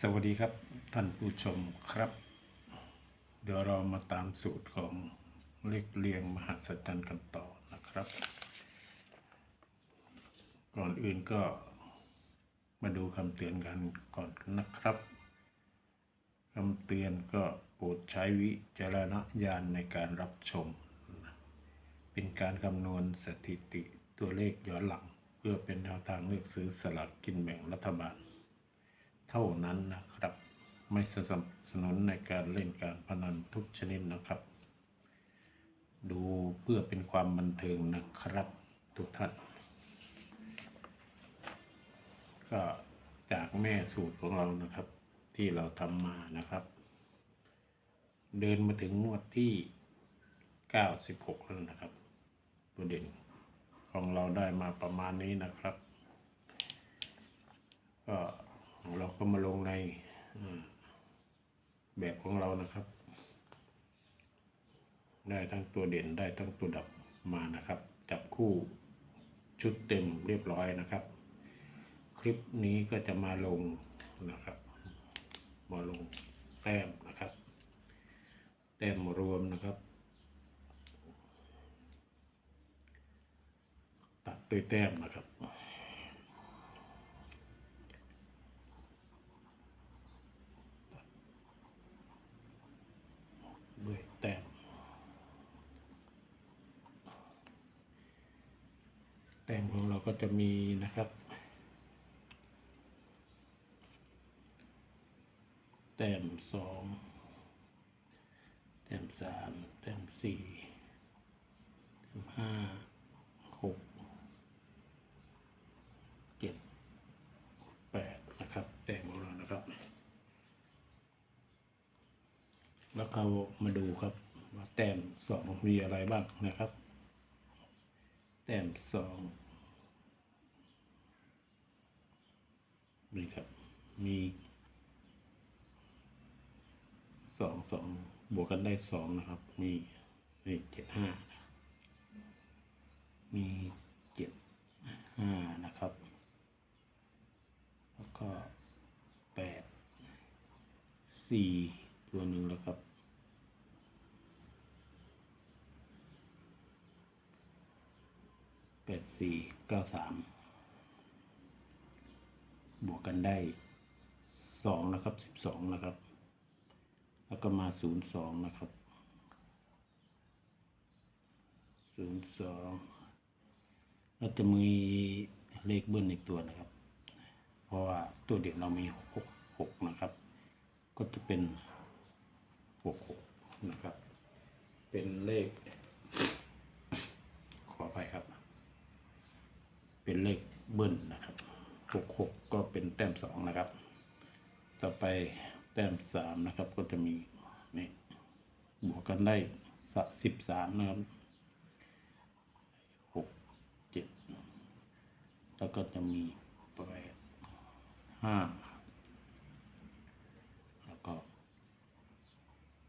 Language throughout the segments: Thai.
สวัสดีครับท่านผู้ชมครับ เดี๋ยวเรามาตามสูตรของเลขเรียงมหัศจรรย์กันต่อนะครับ ก่อนอื่นก็มาดูคำเตือนกันก่อนนะครับคำเตือนก็โปรดใช้วิจารณญาณในการรับชม เป็นการคำนวณสถิติตัวเลขย้อนหลัง เพื่อเป็นแนวทางเลือกซื้อสลากกินแบ่งรัฐบาล เท่านั้นนะครับ ไม่สนับสนุนในการเล่นการพนันทุกชนิดนะครับ ดูเพื่อเป็นความบันเทิงนะครับทุกท่าน ก็จากแม่สูตรของเรานะครับ ที่เราทำมานะครับ เดินมาถึงงวดที่ 96 แล้วนะครับ ตัวเด่นของเราได้มาประมาณนี้นะครับ ก็ เราก็มาลงในแบบของเรานะครับ ได้ทั้งตัวเด่นได้ทั้งตัวดับมานะครับ จับคู่ชุดเต็มเรียบร้อยนะครับ คลิปนี้ก็จะมาลงนะครับมาลงแต้มนะครับ แต้มรวมนะครับ ตัดด้วยแต้มนะครับ ด้วยแต้ม แต้มของเราก็ จะมีนะครับ แต้มสองแต้มสามแต้มสี่แต้มห้าหกเจ็ดแปดนะครับ แต้มของเรานะครับ แล้วเรามาดูครับว่าแต้มสองมีอะไรบ้างนะครับ แต้มสอง นี่ครับ มีสองสองบวกกันได้สองนะครับ มีนี่เจ็ดห้ามีเจ็ดห้านะครับ แล้วก็แปดสี่ตัวหนึ่งแล้วครับแปดสี่เก้าสาม บวกกันได้สองนะครับสิบสองนะครับ แล้วก็มาศูนย์สองนะครับศูนย์สองแล้วจะมีเลขเบิ้ลอีกตัวนะครับ เพราะว่าตัวเด่นเรามีหกหกนะครับ ก็จะเป็นหกหกนะครับ เป็นเลข ขออภัยครับ เป็นเลขเบิ้ลนะครับ หกหกก็เป็นแต้มสองนะครับ ต่อไปแต้มสามนะครับ ก็จะมีนี่บวกกันได้สิบสามนะครับหกเจ็ดแล้วก็จะมีแปดห้าแล้วก็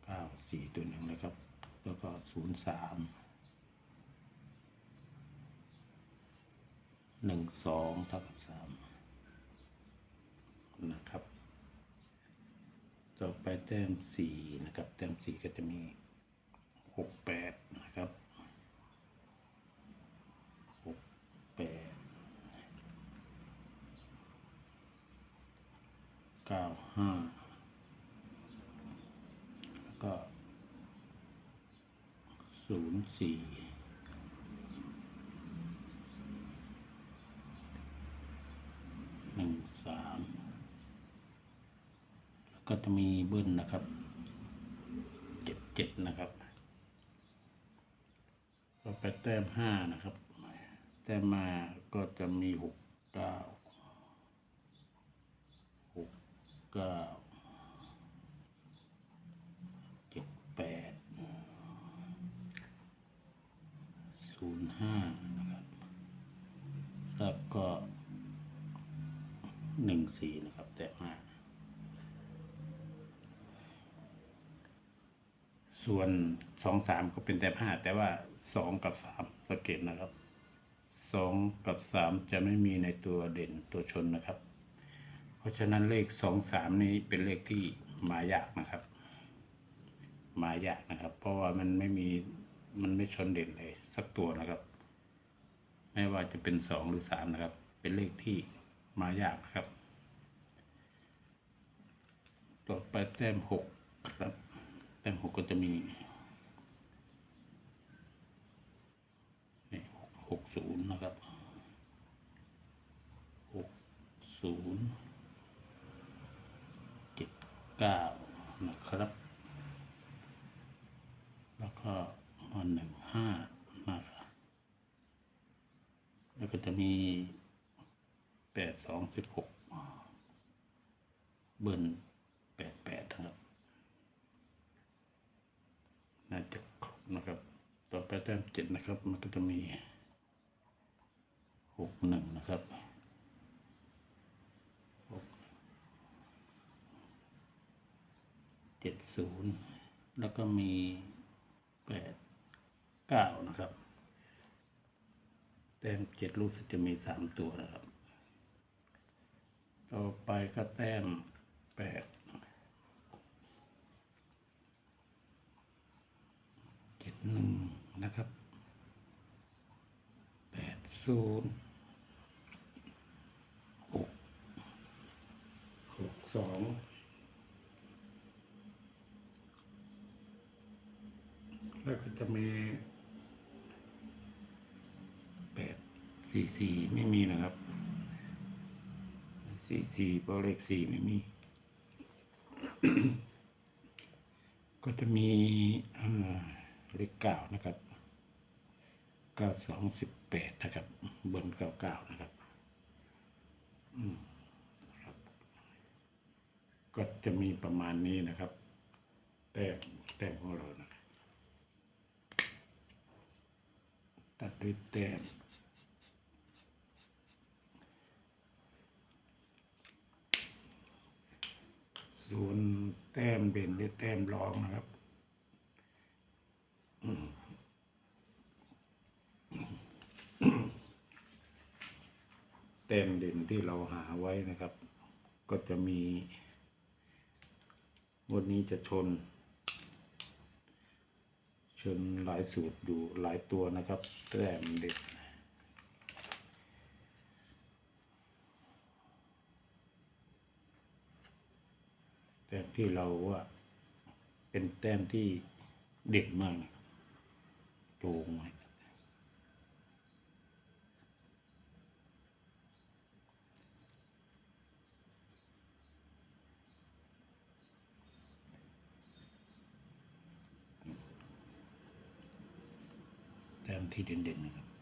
เก้าสี่ตัวหนึ่งนะครับ แล้วก็ศูนย์สาม หนึ่งสองเท่ากับสามนะครับ ต่อไปแต้มสี่นะครับ แต้มสี่ก็จะมีหกแปดนะครับหกแปดเก้าห้าแล้วก็ศูนย์สี่ หนึ่งสามแล้วก็จะมีเบิ้ลนะครับเจ็ดเจ็ดนะครับก็ไปแต้มห้านะครับ แต้มมาก็จะมีหกเก้าหกเก้าเจ็ดแปดศูนย์ห้านะครับ แล้วก็ หนึ่งสี่นะครับ แต่มาส่วนสองสามก็เป็นแต่ห้าแต่ว่าสองกับสามสังเกตนะครับสองกับสามจะไม่มีในตัวเด่นตัวชนนะครับ เพราะฉะนั้นเลขสองสามนี้เป็นเลขที่หมายากนะครับ หมายากนะครับ เพราะว่ามันไม่มีมันไม่ชนเด่นเลยสักตัวนะครับ ไม่ว่าจะเป็นสองหรือสามนะครับ เป็นเลขที่ มายากครับต่อไปแต้มหกครับ แต้มหกก็จะมีนี่หกศูนย์นะครับหกศูนย์เจ็ดเก้านะครับ แล้วก็มาหนึ่งห้านะครับ แล้วก็จะมีแปด สิบหกเบิ้ลแปดแปดนะครับน่าจะครบนะครับ ต่อไปแต้มเจ็ดนะครับ มันก็จะมีหกหนึ่งนะครับหกเจ็ดศูนย์แล้วก็มีแปดเก้านะครับ แต้มเจ็ดรู้สึกจะมีสามตัวนะครับ ต่อไปก็แต้มแปดเจ็ดหนึ่งนะครับแปดศูนย์หกหกสองแล้วก็จะมีแปดสี่สี่ไม่มีนะครับ สี่สี่เพราะเลขสี่ไม่มี ก็จะมีเลขเก้านะครับเก้าสองสิบแปดนะครับ บนเก้าเก้านะครับอืมครับก็จะมีประมาณนี้นะครับ แต้มแต้มของเรานะครับตัดด้วยแต้ม ส่วนแต้มเด่นหรือแต้มรองนะครับแต้มเด่นที่เราหาไว้นะครับ ก็จะมีวันนี้จะชน ชนหลายสูตรอยู่หลายตัวนะครับ แต้มเด่น แต้มที่เราว่า เป็นแต้มที่เด่นมากนะครับโจงไว้แต้มที่เด่นๆนะครับ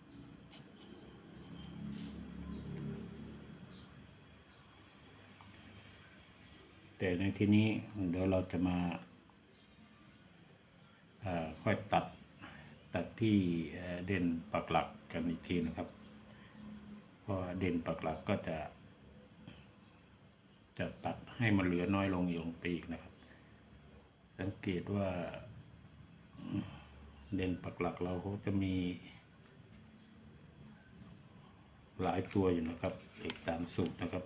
ในที่นี้เดี๋ยวเราจะมาค่อยตัดตัดที่เด่นปักหลักกันอีกทีนะครับเพราะเด่นปักหลักก็จะ จะตัดให้มันเหลือน้อยลงลงไปอีกนะครับ สังเกตว่าเด่นปักหลักเราก็จะมี หลายตัวอยู่นะครับเลขตามสูตรนะครับ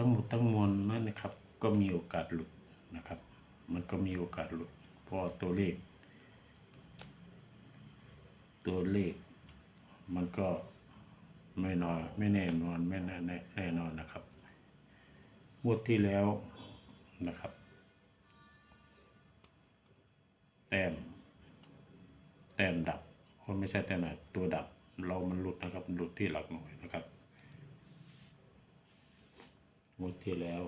ทั้งหมดทั้งมวลนั่นนะครับ ก็มีโอกาสหลุดนะครับ มันก็มีโอกาสหลุดเพราะตัวเลข ตัวเลข มันก็ไม่นอนไม่แน่นอนไม่แน่แน่แน่นอนนะครับงวดที่แล้วนะครับ แต้มแต้มดับเพราะไม่ใช่แต้มดับตัวดับเรามันหลุดนะครับหลุดที่หลักหน่วยนะครับ งวดที่แล้ว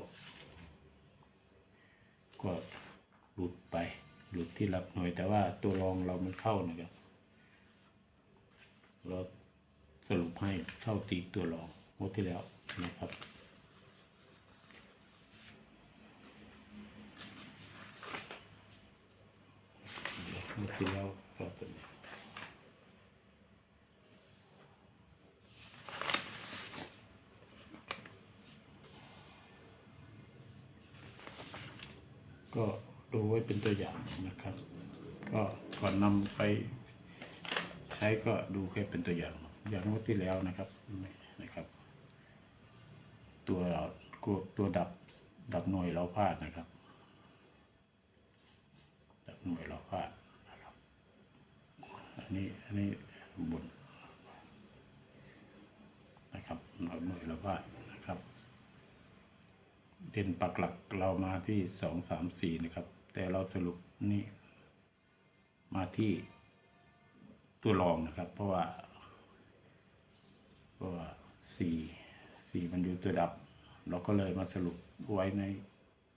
ก็หลุดไป หลุดที่หลักหน่วย แต่ว่าตัวรองเรามันเข้านะครับเราสรุปให้เข้าตีตัวรองงวดที่แล้วนะครับงวดที่แล้ว ก็ดูไว้เป็นตัวอย่างนะครับ ก็ก่อนนำไปใช้ก็ดูแค่เป็นตัวอย่าง อย่างงวดที่แล้วนะครับนะครับ ตัวตัวตัวดับดับหน่วยเราพลาดนะครับ ดับหน่วยเราพลาดนะครับ อันนี้อันนี้บนนะครับดับหน่วยเราพลาด เด่นปักหลักเรามาที่สองสามสี่นะครับ แต่เราสรุปนี่มาที่ตัวรองนะครับ เพราะว่า เพราะว่าสี่สี่มันอยู่ตัวดับ เราก็เลยมาสรุปไว้ใน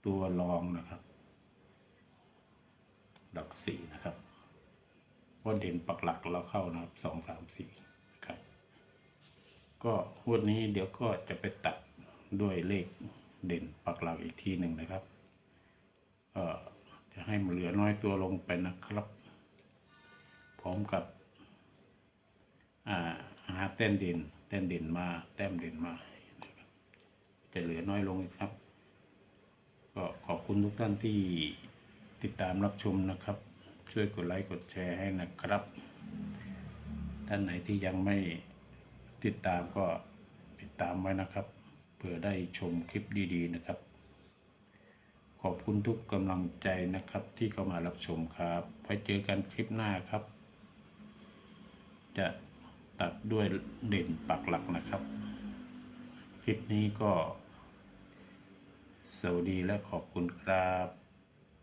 ตัวรองนะครับ หลักสี่นะครับเพราะเด่นปักหลักเราเข้านะครับสองสามสี่นะครับ ก็งวดนี้เดี๋ยวก็จะไปตัดด้วยเลข เด่นปักหลักอีกทีหนึ่งนะครับก็จะให้มันเหลือน้อยตัวลงไปนะครับ พร้อมกับอ่าหาแต้มเด่นแต้มเด่นมาแต้มเด่นมาจะเหลือน้อยลงครับ ก็ขอบคุณทุกท่านที่ติดตามรับชมนะครับ ช่วยกดไลค์กดแชร์ให้นะครับ ท่านไหนที่ยังไม่ติดตามก็ติดตามไว้นะครับ พื่อได้ชมคลิปดีๆนะครับ ขอบคุณทุกกำลังใจนะครับ ที่เข้ามารับชมครับ ไว้เจอกันคลิปหน้าครับ จะตัดด้วยเด่นปักหลักนะครับ คลิปนี้ก็ สวัสดีและขอบคุณครับ